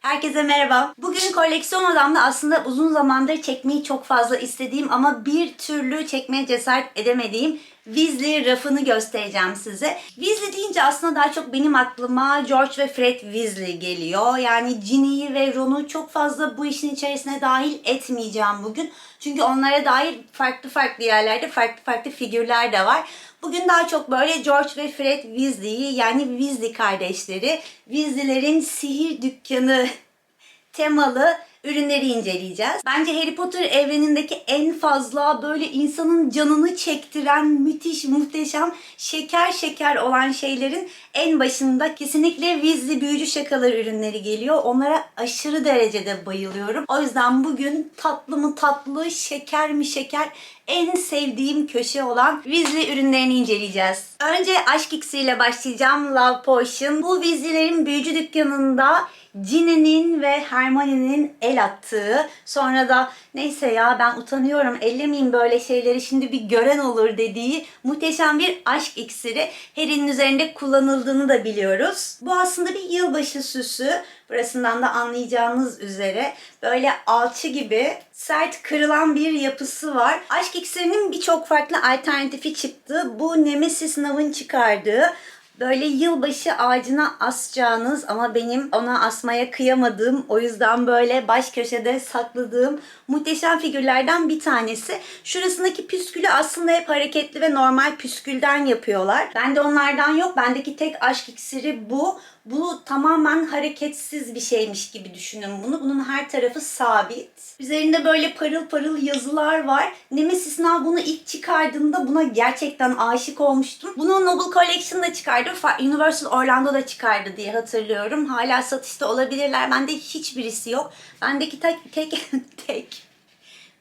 Herkese merhaba. Bugün koleksiyon odamda aslında uzun zamandır çekmeyi çok fazla istediğim ama bir türlü çekmeye cesaret edemediğim Weasley rafını göstereceğim size. Weasley deyince aslında daha çok benim aklıma George ve Fred Weasley geliyor. Yani Ginny'yi ve Ron'u çok fazla bu işin içerisine dahil etmeyeceğim bugün. Çünkü onlara dair farklı farklı yerlerde farklı farklı figürler de var. Bugün daha çok böyle George ve Fred Weasley'i yani Weasley kardeşleri, Weasley'lerin sihir dükkanı temalı ürünleri inceleyeceğiz. Bence Harry Potter evrenindeki en fazla böyle insanın canını çektiren müthiş muhteşem şeker şeker olan şeylerin en başında kesinlikle Weasley büyücü şakaları ürünleri geliyor. Onlara aşırı derecede bayılıyorum. O yüzden bugün tatlı mı tatlı, şeker mi şeker en sevdiğim köşe olan Weasley ürünlerini inceleyeceğiz. Önce aşk iksiriyle başlayacağım. Love Potion. Bu Weasley'lerin büyücü dükkanında Ginny'nin ve Hermione'nin el attığı sonra da neyse ya ben utanıyorum ellemeyeyim böyle şeyleri şimdi bir gören olur dediği muhteşem bir aşk iksiri Harry'nin üzerinde kullanıldığını da biliyoruz. Bu aslında bir yılbaşı süsü. Burasından da anlayacağınız üzere böyle alçı gibi sert kırılan bir yapısı var. Aşk iksirinin birçok farklı alternatifi çıktı. Bu Nemesis Nav'ın çıkardığı böyle yılbaşı ağacına asacağınız ama benim ona asmaya kıyamadığım o yüzden böyle baş köşede sakladığım muhteşem figürlerden bir tanesi. Şurasındaki püskülü aslında hep hareketli ve normal püskülden yapıyorlar. Bende onlardan yok. Bendeki tek aşk iksiri bu. Bu tamamen hareketsiz bir şeymiş gibi düşünün bunu. Bunun her tarafı sabit. Üzerinde böyle parıl parıl yazılar var. Nemesis Now bunu ilk çıkardığında buna gerçekten aşık olmuştum. Bunu Noble Collection'da çıkardı. Universal Orlando'da çıkardı diye hatırlıyorum. Hala satışta olabilirler. Bende hiçbirisi yok. Bendeki tek tek tek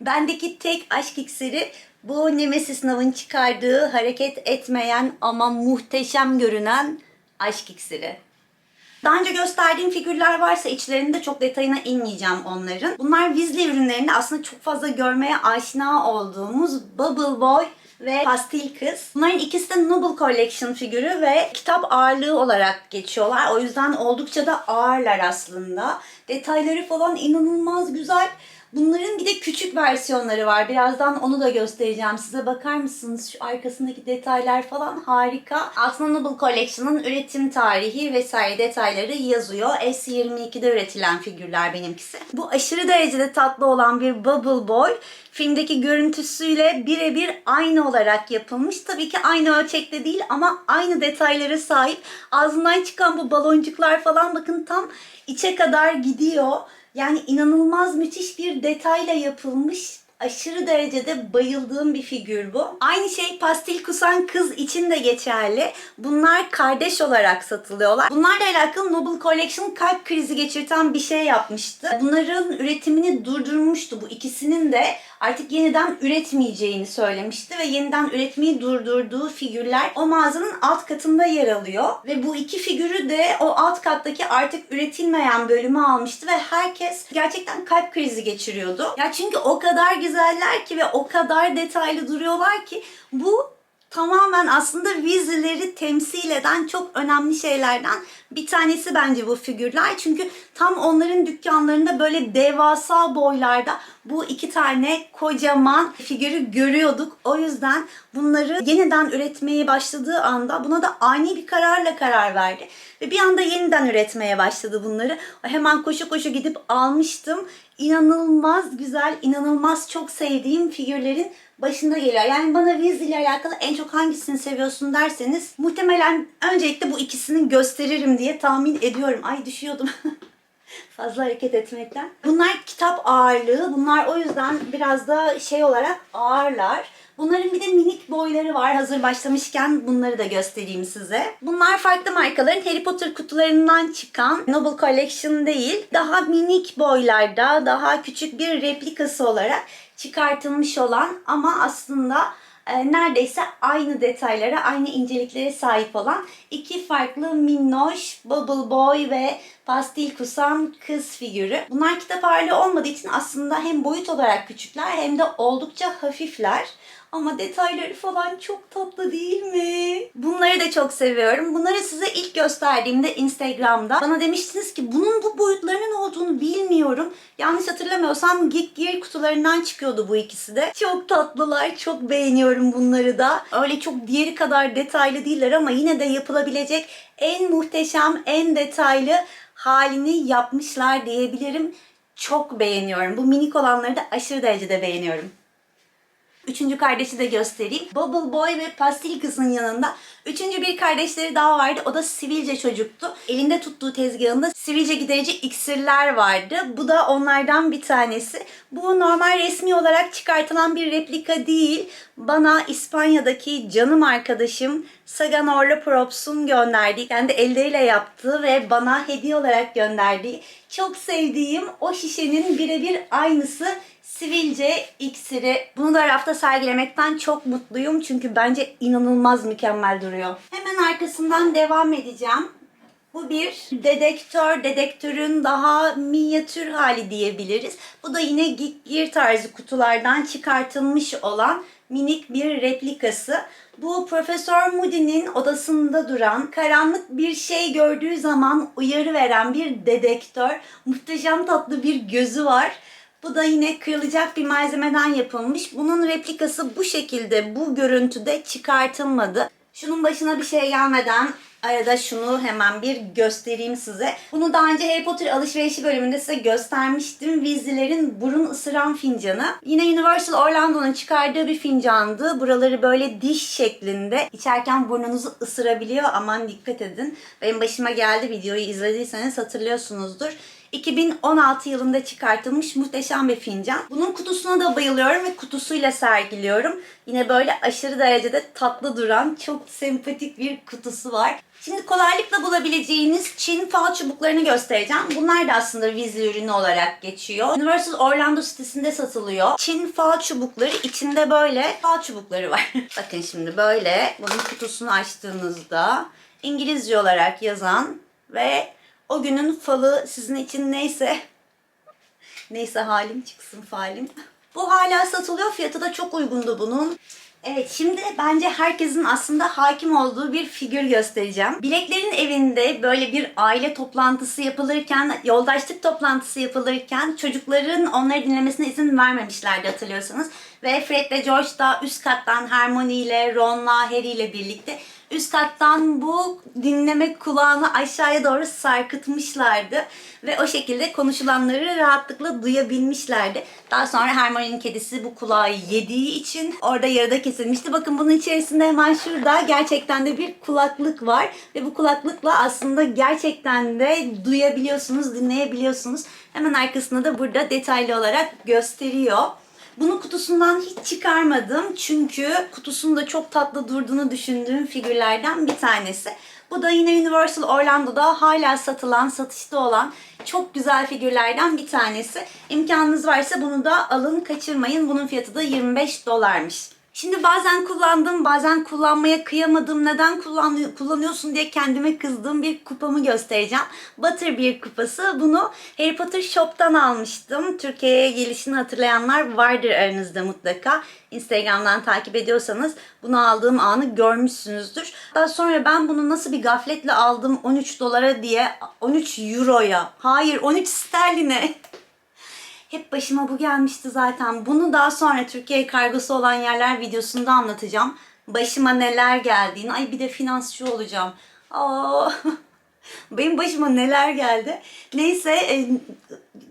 Bendeki tek aşk iksiri bu Nemesis Now'ın çıkardığı hareket etmeyen ama muhteşem görünen aşk iksiri. Daha önce gösterdiğim figürler varsa içlerinde çok detayına inmeyeceğim onların. Bunlar Weasley ürünlerinde aslında çok fazla görmeye aşina olduğumuz Bubble Boy ve Pastil Kız. Bunların ikisi de Noble Collection figürü ve kitap ağırlığı olarak geçiyorlar. O yüzden oldukça da ağırlar aslında. Detayları falan inanılmaz güzel. Bunların bir de küçük versiyonları var. Birazdan onu da göstereceğim size. Bakar mısınız? Şu arkasındaki detaylar falan harika. Aslında Noble Collection'ın üretim tarihi vesaire detayları yazıyor. S22'de üretilen figürler benimkisi. Bu aşırı derecede tatlı olan bir Bubble Boy filmdeki görüntüsüyle birebir aynı olarak yapılmış. Tabii ki aynı ölçekte değil ama aynı detaylara sahip. Ağzından çıkan bu baloncuklar falan bakın tam içe kadar gidiyor. Yani inanılmaz müthiş bir detayla yapılmış aşırı derecede bayıldığım bir figür bu. Aynı şey pastil kusan kız için de geçerli. Bunlar kardeş olarak satılıyorlar. Bunlarla alakalı Noble Collection kalp krizi geçirten bir şey yapmıştı. Bunların üretimini durdurmuştu. Bu ikisinin de artık yeniden üretmeyeceğini söylemişti ve yeniden üretmeyi durdurduğu figürler o mağazanın alt katında yer alıyor. Ve bu iki figürü de o alt kattaki artık üretilmeyen bölümü almıştı ve herkes gerçekten kalp krizi geçiriyordu. Ya çünkü o kadar güzeller ki ve o kadar detaylı duruyorlar ki bu tamamen aslında Weasley'leri temsil eden çok önemli şeylerden bir tanesi bence bu figürler. Çünkü tam onların dükkanlarında böyle devasa boylarda bu iki tane kocaman figürü görüyorduk. O yüzden bunları yeniden üretmeye başladığı anda buna da ani bir kararla karar verdi. Ve bir anda yeniden üretmeye başladı bunları. Hemen koşu koşu gidip almıştım. İnanılmaz güzel, inanılmaz çok sevdiğim figürlerin başında geliyor. Yani bana Weasley ile alakalı en çok hangisini seviyorsun derseniz muhtemelen öncelikle bu ikisini gösteririm diye tahmin ediyorum. Ay düşüyordum. Fazla hareket etmekten. Bunlar kitap ağırlığı. Bunlar o yüzden biraz da şey olarak ağırlar. Bunların bir de minik boyları var. Hazır başlamışken bunları da göstereyim size. Bunlar farklı markaların Harry Potter kutularından çıkan Noble Collection değil. Daha minik boylarda, daha küçük bir replikası olarak çıkartılmış olan ama aslında neredeyse aynı detaylara, aynı inceliklere sahip olan iki farklı minnoş Bubble Boy ve pastil kusan kız figürü. Bunlar kitap ağırlığı olmadığı için aslında hem boyut olarak küçükler hem de oldukça hafifler. Ama detayları falan çok tatlı değil mi? Bunları da çok seviyorum. Bunları size ilk gösterdiğimde Instagram'da bana demiştiniz ki bunun bu boyutlarının olduğunu beğeniyorum. Yanlış hatırlamıyorsam Geek Gear kutularından çıkıyordu bu ikisi de. Çok tatlılar. Çok beğeniyorum bunları da. Öyle çok diğeri kadar detaylı değiller ama yine de yapılabilecek en muhteşem, en detaylı halini yapmışlar diyebilirim. Çok beğeniyorum. Bu minik olanları da aşırı derecede beğeniyorum. Üçüncü kardeşi de göstereyim. Bubble Boy ve Pastil Kız'ın yanında üçüncü bir kardeşleri daha vardı. O da sivilce çocuktu. Elinde tuttuğu tezgahında sivilce giderici iksirler vardı. Bu da onlardan bir tanesi. Bu normal resmi olarak çıkartılan bir replika değil. Bana İspanya'daki canım arkadaşım Sagan Orla Props'un gönderdiği, kendi elleriyle yaptığı ve bana hediye olarak gönderdiği çok sevdiğim o şişenin birebir aynısı sivilce iksiri. Bunu da rafta sergilemekten çok mutluyum çünkü bence inanılmaz mükemmel duruyor. Hemen arkasından devam edeceğim. Bu bir dedektör, dedektörün daha minyatür hali diyebiliriz. Bu da yine Gear tarzı kutulardan çıkartılmış olan minik bir replikası. Bu Profesör Moody'nin odasında duran, karanlık bir şey gördüğü zaman uyarı veren bir dedektör. Muhteşem tatlı bir gözü var. Bu da yine kırılacak bir malzemeden yapılmış. Bunun replikası bu şekilde, bu görüntüde çıkartılmadı. Şunun başına bir şey gelmeden arada şunu hemen bir göstereyim size. Bunu daha önce Harry Potter alışverişi bölümünde size göstermiştim. Weasley'lerin burun ısıran fincanı. Yine Universal Orlando'nun çıkardığı bir fincandı. Buraları böyle diş şeklinde. İçerken burnunuzu ısırabiliyor. Aman dikkat edin. Benim başıma geldi videoyu izlediyseniz hatırlıyorsunuzdur. 2016 yılında çıkartılmış muhteşem bir fincan. Bunun kutusuna da bayılıyorum ve kutusuyla sergiliyorum. Yine böyle aşırı derecede tatlı duran çok sempatik bir kutusu var. Şimdi kolaylıkla bulabileceğiniz Çin fal çubuklarını göstereceğim. Bunlar da aslında Weasley ürünü olarak geçiyor. Universal Orlando sitesinde satılıyor. Çin fal çubukları içinde böyle fal çubukları var. Bakın şimdi böyle bunun kutusunu açtığınızda İngilizce olarak yazan ve o günün falı sizin için neyse neyse halim çıksın falim. Bu hala satılıyor. Fiyatı da çok uygundu bunun. Evet şimdi bence herkesin aslında hakim olduğu bir figür göstereceğim. Bileklerin evinde böyle bir aile toplantısı yapılırken, yoldaşlık toplantısı yapılırken çocukların onları dinlemesine izin vermemişlerdi hatırlıyorsanız. Ve Fred ve George da üst kattan Hermione ile, Ron'la, Harry ile birlikte üst kattan bu dinleme kulağını aşağıya doğru sarkıtmışlardı. Ve o şekilde konuşulanları rahatlıkla duyabilmişlerdi. Daha sonra Hermione'nin kedisi bu kulağı yediği için orada yarıda kesilmişti. Bakın bunun içerisinde hemen şurada gerçekten de bir kulaklık var. Ve bu kulaklıkla aslında gerçekten de duyabiliyorsunuz, dinleyebiliyorsunuz. Hemen arkasında da burada detaylı olarak gösteriyor. Bunu kutusundan hiç çıkarmadım çünkü kutusunda çok tatlı durduğunu düşündüğüm figürlerden bir tanesi. Bu da yine Universal Orlando'da hala satılan, satışta olan çok güzel figürlerden bir tanesi. İmkanınız varsa bunu da alın, kaçırmayın. Bunun fiyatı da 25 dolarmış. Şimdi bazen kullandım, bazen kullanmaya kıyamadım. Neden kullan kullanıyorsun diye kendime kızdığım bir kupamı göstereceğim. Butterbeer kupası. Bunu Harry Potter Shop'tan almıştım. Türkiye'ye gelişini hatırlayanlar vardır aranızda mutlaka. Instagram'dan takip ediyorsanız bunu aldığım anı görmüşsünüzdür. Daha sonra ben bunu nasıl bir gafletle aldım 13 dolara diye 13 euroya. Hayır 13 sterline. Hep başıma bu gelmişti zaten. Bunu daha sonra Türkiye kargosu olan yerler videosunda anlatacağım. Başıma neler geldiğini. Ay bir de finansçı olacağım. Aa, benim başıma neler geldi. Neyse e,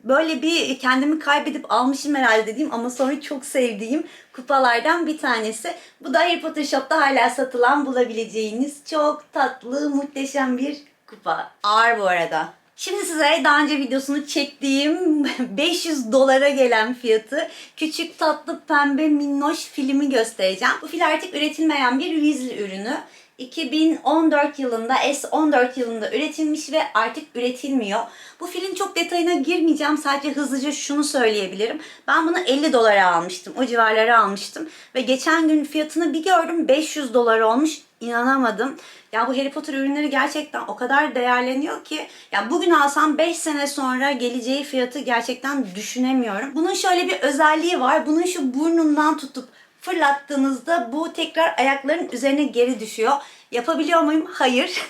böyle bir kendimi kaybedip almışım herhalde dediğim ama sonra çok sevdiğim kupalardan bir tanesi. Bu da Harry Potter Shop'ta hala satılan bulabileceğiniz çok tatlı muhteşem bir kupa. Ağır bu arada. Şimdi size daha önce videosunu çektiğim 500 dolara gelen fiyatı küçük tatlı pembe minnoş filmi göstereceğim. Bu fil artık üretilmeyen bir Weasley ürünü. 2014 yılında S14 yılında üretilmiş ve artık üretilmiyor. Bu filin çok detayına girmeyeceğim. Sadece hızlıca şunu söyleyebilirim. Ben bunu 50 dolara almıştım. O civarlara almıştım. Ve geçen gün fiyatını bir gördüm 500 dolar olmuş. İnanamadım. Ya bu Harry Potter ürünleri gerçekten o kadar değerleniyor ki ya bugün alsam 5 sene sonra geleceği fiyatı gerçekten düşünemiyorum. Bunun şöyle bir özelliği var. Bunun şu burnundan tutup fırlattığınızda bu tekrar ayakların üzerine geri düşüyor. Yapabiliyor muyum? Hayır.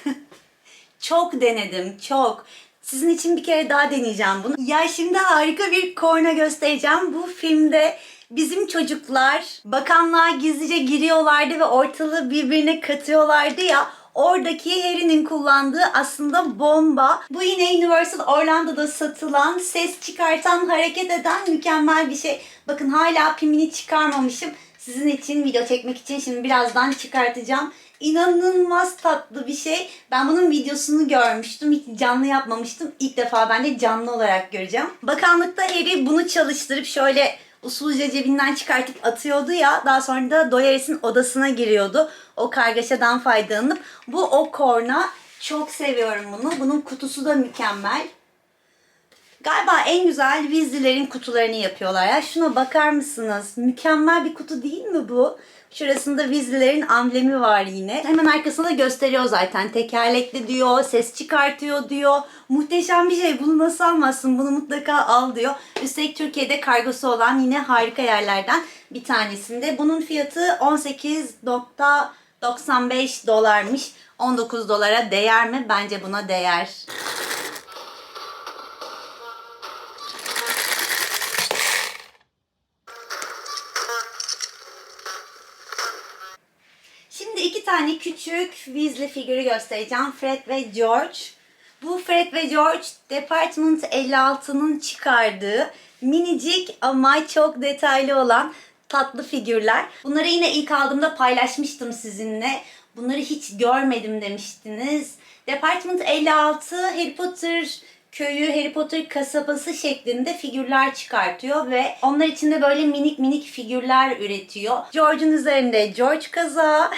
çok denedim, çok. Sizin için bir kere daha deneyeceğim bunu. Ya şimdi harika bir korna göstereceğim. Bu filmde bizim çocuklar bakanlığa gizlice giriyorlardı ve ortalığı birbirine katıyorlardı ya. Oradaki Harry'nin kullandığı aslında bomba. Bu yine Universal Orlando'da satılan, ses çıkartan, hareket eden mükemmel bir şey. Bakın hala pimini çıkarmamışım. Sizin için video çekmek için şimdi birazdan çıkartacağım. İnanılmaz tatlı bir şey. Ben bunun videosunu görmüştüm. Hiç canlı yapmamıştım. İlk defa ben de canlı olarak göreceğim. Bakanlıkta Harry bunu çalıştırıp şöyle usulca cebinden çıkartıp atıyordu ya. Daha sonra da Dolores'in odasına giriyordu. O kargaşadan faydalanıp. Bu o korna. Çok seviyorum bunu. Bunun kutusu da mükemmel. Galiba en güzel Weasley'lerin kutularını yapıyorlar ya. Şuna bakar mısınız? Mükemmel bir kutu değil mi bu? Şurasında Weasley'lerin amblemi var yine. Hemen arkasında gösteriyor zaten. Tekerlekli diyor, ses çıkartıyor diyor. Muhteşem bir şey. Bunu nasıl almazsın? Bunu mutlaka al diyor. Üstelik Türkiye'de kargosu olan yine harika yerlerden bir tanesinde. Bunun fiyatı 18.95 dolarmış. 19 dolara değer mi? Bence buna değer. Weasley figürü göstereceğim. Fred ve George. Bu Fred ve George Department 56'nın çıkardığı minicik ama çok detaylı olan tatlı figürler. Bunları yine ilk aldığımda paylaşmıştım sizinle. Bunları hiç görmedim demiştiniz. Department 56 Harry Potter köyü, Harry Potter kasabası şeklinde figürler çıkartıyor ve onlar içinde böyle minik minik figürler üretiyor. George'un üzerinde George kazağı,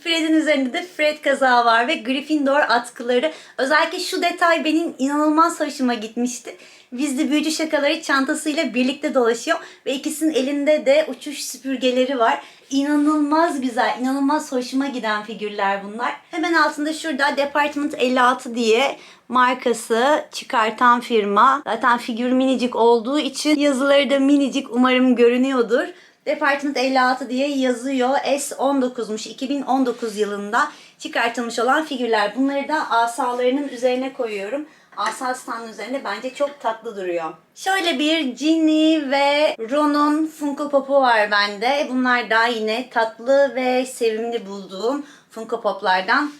Fred'in üzerinde de Fred kazağı var ve Gryffindor atkıları. Özellikle şu detay benim inanılmaz hoşuma gitmişti. Weasley büyücü şakaları çantasıyla birlikte dolaşıyor ve ikisinin elinde de uçuş süpürgeleri var. İnanılmaz güzel, inanılmaz hoşuma giden figürler bunlar. Hemen altında şurada Department 56 diye markası çıkartan firma. Zaten figür minicik olduğu için yazıları da minicik umarım görünüyordur. Department 56 diye yazıyor. S19'muş. 2019 yılında çıkartılmış olan figürler. Bunları da asalarının üzerine koyuyorum. Asa standın üzerinde bence çok tatlı duruyor. Şöyle bir Ginny ve Ron'un Funko Pop'u var bende. Bunlar da yine tatlı ve sevimli bulduğum Funko Pop'lardan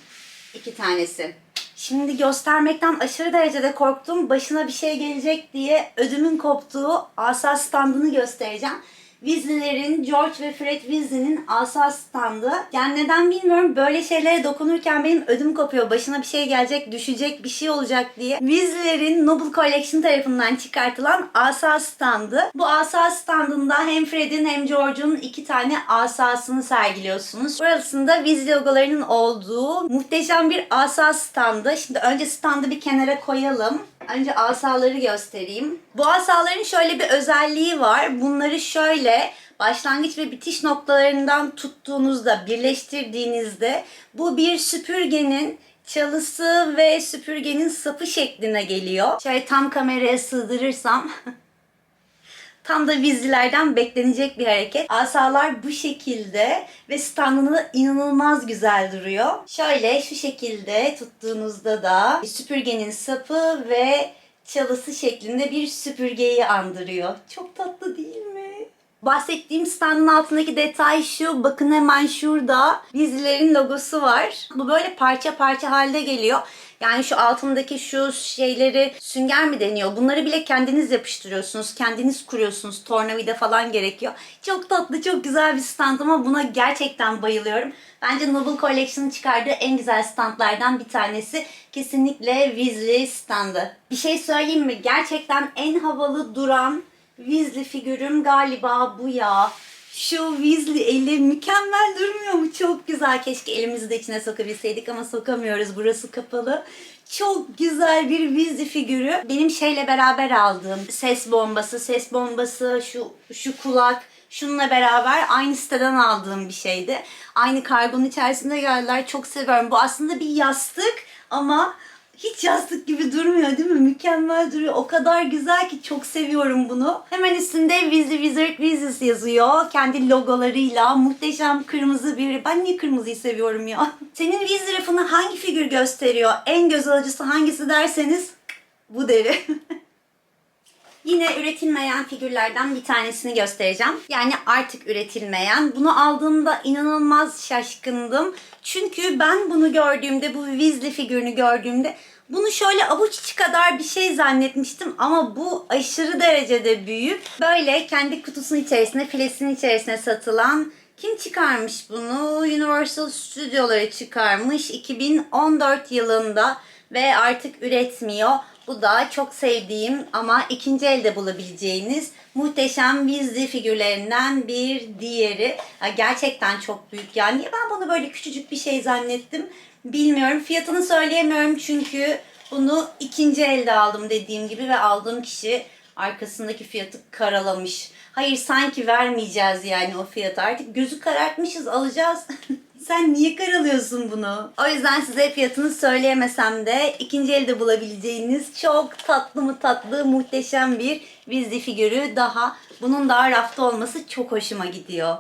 iki tanesi. Şimdi göstermekten aşırı derecede korktum. Başına bir şey gelecek diye ödümün koptuğu asa standını göstereceğim. Weasley'lerin, George ve Fred Weasley'nin asa standı. Yani neden bilmiyorum böyle şeylere dokunurken benim ödüm kopuyor. Başına bir şey gelecek, düşecek, bir şey olacak diye. Weasley'lerin Noble Collection tarafından çıkartılan asa standı. Bu asa standında hem Fred'in hem George'un iki tane asasını sergiliyorsunuz. Burasında Weasley logolarının olduğu muhteşem bir asa standı. Şimdi önce standı bir kenara koyalım. Önce asaları göstereyim. Bu asaların şöyle bir özelliği var. Bunları şöyle başlangıç ve bitiş noktalarından tuttuğunuzda, birleştirdiğinizde bu bir süpürgenin çalısı ve süpürgenin sapı şekline geliyor. Şöyle tam kameraya sığdırırsam Tam da Weasley'lerden beklenecek bir hareket. Asalar bu şekilde ve standında inanılmaz güzel duruyor. Şöyle şu şekilde tuttuğunuzda da süpürgenin sapı ve çalısı şeklinde bir süpürgeyi andırıyor. Çok tatlı değil mi? Bahsettiğim standın altındaki detay şu. Bakın hemen şurada Weasley'lerin logosu var. Bu böyle parça parça halde geliyor. Yani şu altındaki şu şeyleri sünger mi deniyor? Bunları bile kendiniz yapıştırıyorsunuz. Kendiniz kuruyorsunuz. Tornavida falan gerekiyor. Çok tatlı, çok güzel bir stand ama buna gerçekten bayılıyorum. Bence Noble Collection'ın çıkardığı en güzel standlardan bir tanesi. Kesinlikle Weasley standı. Bir şey söyleyeyim mi? Gerçekten en havalı duran Weasley figürüm galiba bu ya. Şu Weasley eli mükemmel durmuyor mu? Çok güzel. Keşke elimizi de içine sokabilseydik ama sokamıyoruz. Burası kapalı. Çok güzel bir Weasley figürü. Benim şeyle beraber aldığım ses bombası, ses bombası, şu şu kulak, şununla beraber aynı siteden aldığım bir şeydi. Aynı kargonun içerisinde geldiler. Çok seviyorum. Bu aslında bir yastık ama hiç yastık gibi durmuyor değil mi? Mükemmel duruyor. O kadar güzel ki çok seviyorum bunu. Hemen üstünde Weasley Wizard Wizards yazıyor. Kendi logolarıyla. Muhteşem kırmızı bir... Ben niye kırmızıyı seviyorum ya? Senin Weasley rafını hangi figür gösteriyor? En göz alıcısı hangisi derseniz bu deri. Yine üretilmeyen figürlerden bir tanesini göstereceğim. Yani artık üretilmeyen. Bunu aldığımda inanılmaz şaşkındım. Çünkü ben bunu gördüğümde, bu Weasley figürünü gördüğümde bunu şöyle avuç içi kadar bir şey zannetmiştim ama bu aşırı derecede büyük. Böyle kendi kutusunun içerisinde, filesinin içerisine satılan kim çıkarmış bunu? Universal Stüdyoları çıkarmış 2014 yılında ve artık üretmiyor. Bu da çok sevdiğim ama ikinci elde bulabileceğiniz muhteşem Weasley figürlerinden bir diğeri. Gerçekten çok büyük. Yani niye ben bunu böyle küçücük bir şey zannettim bilmiyorum. Fiyatını söyleyemiyorum çünkü bunu ikinci elde aldım dediğim gibi ve aldığım kişi arkasındaki fiyatı karalamış. Hayır sanki vermeyeceğiz yani o fiyatı artık gözü karartmışız alacağız. Sen niye karalıyorsun bunu? O yüzden size fiyatını söyleyemesem de ikinci elde bulabileceğiniz çok tatlı mı tatlı muhteşem bir Weasley figürü daha. Bunun daha rafta olması çok hoşuma gidiyor.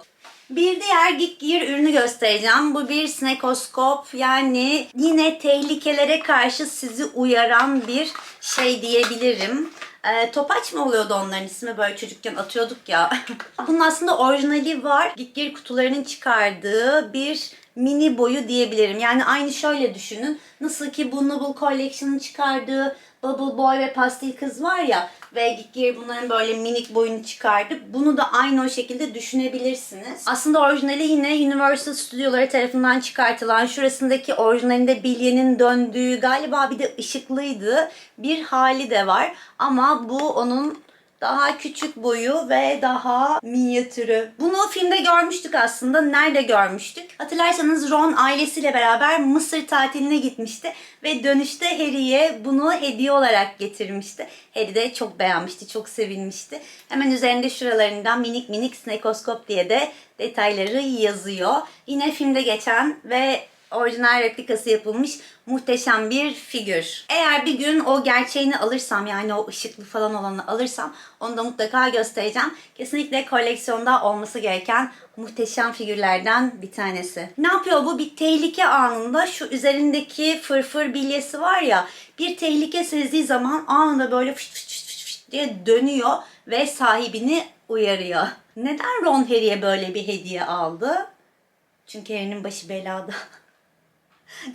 Bir diğer Geek Gear ürünü göstereceğim. Bu bir snekoskop yani yine tehlikelere karşı sizi uyaran bir şey diyebilirim. Ee, topaç mı oluyordu onların ismi böyle çocukken atıyorduk ya. Bunun aslında orijinali var. Geek Gear kutularının çıkardığı bir mini boyu diyebilirim. Yani aynı şöyle düşünün. Nasıl ki bu Noble Collection'ın çıkardığı Bubble Boy ve Pastel Kız var ya ve Gear bunların böyle minik boyunu çıkardı. Bunu da aynı o şekilde düşünebilirsiniz. Aslında orijinali yine Universal Stüdyoları tarafından çıkartılan şurasındaki orijinalinde bilyenin döndüğü galiba bir de ışıklıydı bir hali de var. Ama bu onun daha küçük boyu ve daha minyatürü. Bunu filmde görmüştük aslında. Nerede görmüştük? Hatırlarsanız Ron ailesiyle beraber Mısır tatiline gitmişti ve dönüşte Harry'e bunu hediye olarak getirmişti. Harry de çok beğenmişti, çok sevinmişti. Hemen üzerinde şuralarından minik minik snekoskop diye de detayları yazıyor. Yine filmde geçen ve orijinal replikası yapılmış muhteşem bir figür. Eğer bir gün o gerçeğini alırsam yani o ışıklı falan olanı alırsam onu da mutlaka göstereceğim. Kesinlikle koleksiyonda olması gereken muhteşem figürlerden bir tanesi. Ne yapıyor bu? Bir tehlike anında şu üzerindeki fırfır bilyesi var ya bir tehlike sezdiği zaman anında böyle fış fış fış fış fış diye dönüyor ve sahibini uyarıyor. Neden Ron Harry'e böyle bir hediye aldı? Çünkü Harry'nin başı belada.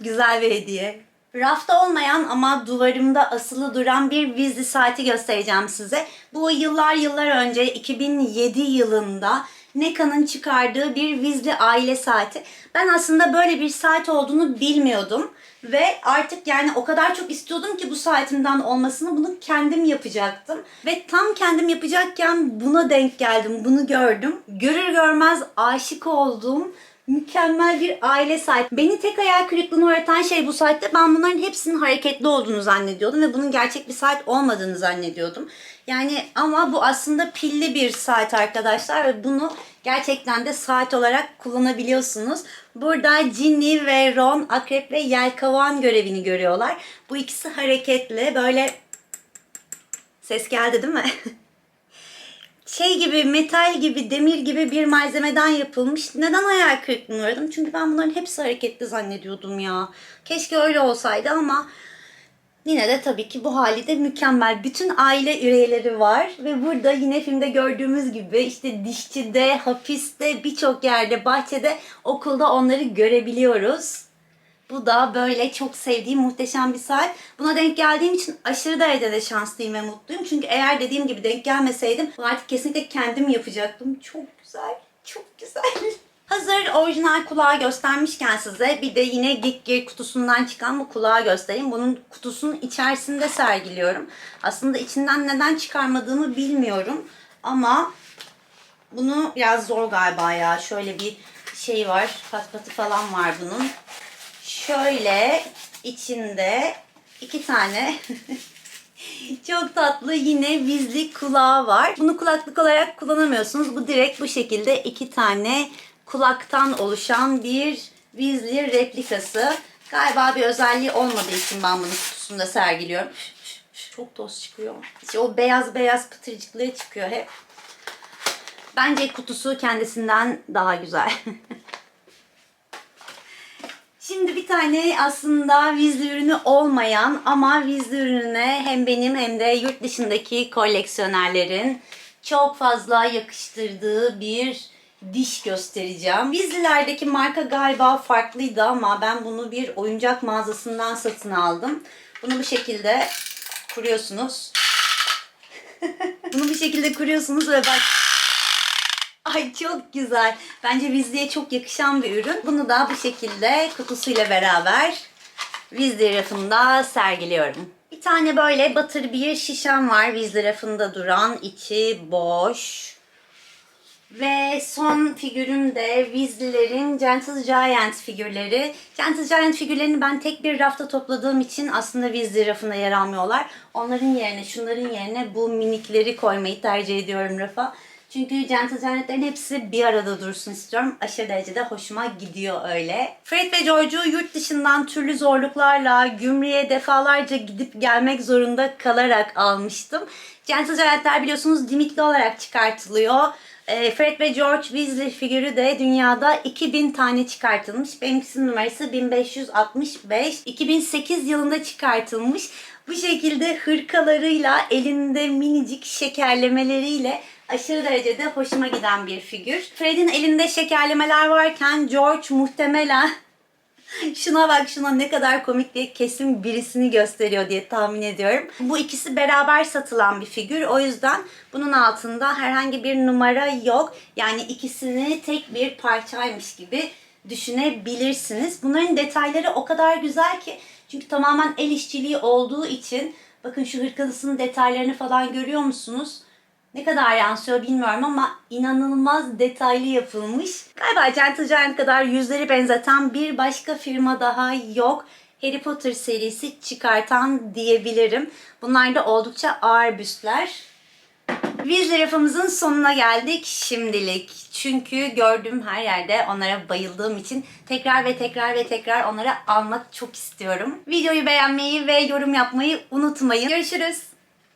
Güzel bir hediye. Rafta olmayan ama duvarımda asılı duran bir Weasley saati göstereceğim size. Bu yıllar yıllar önce 2007 yılında Neka'nın çıkardığı bir Weasley aile saati. Ben aslında böyle bir saat olduğunu bilmiyordum. Ve artık yani o kadar çok istiyordum ki bu saatimden olmasını bunu kendim yapacaktım. Ve tam kendim yapacakken buna denk geldim, bunu gördüm. Görür görmez aşık oldum mükemmel bir aile sahip. Beni tek hayal kırıklığına uğratan şey bu saatte ben bunların hepsinin hareketli olduğunu zannediyordum ve bunun gerçek bir saat olmadığını zannediyordum. Yani ama bu aslında pilli bir saat arkadaşlar ve bunu gerçekten de saat olarak kullanabiliyorsunuz. Burada Ginny ve Ron akrep ve yelkovan görevini görüyorlar. Bu ikisi hareketli böyle ses geldi değil mi? şey gibi, metal gibi, demir gibi bir malzemeden yapılmış. Neden hayal kırıklığına uğradım? Çünkü ben bunların hepsi hareketli zannediyordum ya. Keşke öyle olsaydı ama yine de tabii ki bu hali de mükemmel. Bütün aile üyeleri var ve burada yine filmde gördüğümüz gibi işte dişçide, hapiste, birçok yerde, bahçede, okulda onları görebiliyoruz. Bu da böyle çok sevdiğim muhteşem bir saat. Buna denk geldiğim için aşırı derecede şanslıyım ve mutluyum. Çünkü eğer dediğim gibi denk gelmeseydim artık kesinlikle kendim yapacaktım. Çok güzel, çok güzel. Hazır orijinal kulağı göstermişken size bir de yine Geek Gear kutusundan çıkan bu kulağı göstereyim. Bunun kutusunun içerisinde sergiliyorum. Aslında içinden neden çıkarmadığımı bilmiyorum. Ama bunu biraz zor galiba ya. Şöyle bir şey var. Patpatı falan var bunun şöyle içinde iki tane çok tatlı yine vizli kulağı var. Bunu kulaklık olarak kullanamıyorsunuz. Bu direkt bu şekilde iki tane kulaktan oluşan bir vizli replikası. Galiba bir özelliği olmadığı için ben bunu kutusunda sergiliyorum. Çok toz çıkıyor. İşte o beyaz beyaz pıtırcıkları çıkıyor hep. Bence kutusu kendisinden daha güzel. Şimdi bir tane aslında vizli ürünü olmayan ama vizli ürününe hem benim hem de yurt dışındaki koleksiyonerlerin çok fazla yakıştırdığı bir diş göstereceğim. Vizlilerdeki marka galiba farklıydı ama ben bunu bir oyuncak mağazasından satın aldım. Bunu bu şekilde kuruyorsunuz. bunu bu şekilde kuruyorsunuz ve bak Ay çok güzel. Bence Vizli'ye çok yakışan bir ürün. Bunu da bu şekilde kutusuyla beraber Vizli rafında sergiliyorum. Bir tane böyle batır bir şişem var Vizli rafında duran. içi boş. Ve son figürüm de Weasley'lerin Gentle Giant figürleri. Gentle Giant figürlerini ben tek bir rafta topladığım için aslında Weasley rafına yer almıyorlar. Onların yerine, şunların yerine bu minikleri koymayı tercih ediyorum rafa. Çünkü Gentle hepsi bir arada dursun istiyorum. Aşırı derecede hoşuma gidiyor öyle. Fred ve George'u yurt dışından türlü zorluklarla gümrüğe defalarca gidip gelmek zorunda kalarak almıştım. Gentle biliyorsunuz limitli olarak çıkartılıyor. E, Fred ve George Weasley figürü de dünyada 2000 tane çıkartılmış. Benimkisinin numarası 1565. 2008 yılında çıkartılmış. Bu şekilde hırkalarıyla, elinde minicik şekerlemeleriyle aşırı derecede hoşuma giden bir figür. Fred'in elinde şekerlemeler varken George muhtemelen şuna bak şuna ne kadar komik diye kesin birisini gösteriyor diye tahmin ediyorum. Bu ikisi beraber satılan bir figür. O yüzden bunun altında herhangi bir numara yok. Yani ikisini tek bir parçaymış gibi düşünebilirsiniz. Bunların detayları o kadar güzel ki çünkü tamamen el işçiliği olduğu için bakın şu hırkalısının detaylarını falan görüyor musunuz? Ne kadar yansıyor bilmiyorum ama inanılmaz detaylı yapılmış. Galiba Gentle Giant kadar yüzleri benzeten bir başka firma daha yok. Harry Potter serisi çıkartan diyebilirim. Bunlar da oldukça ağır büstler. Weasley rafımızın sonuna geldik şimdilik. Çünkü gördüğüm her yerde onlara bayıldığım için tekrar ve tekrar ve tekrar onları almak çok istiyorum. Videoyu beğenmeyi ve yorum yapmayı unutmayın. Görüşürüz.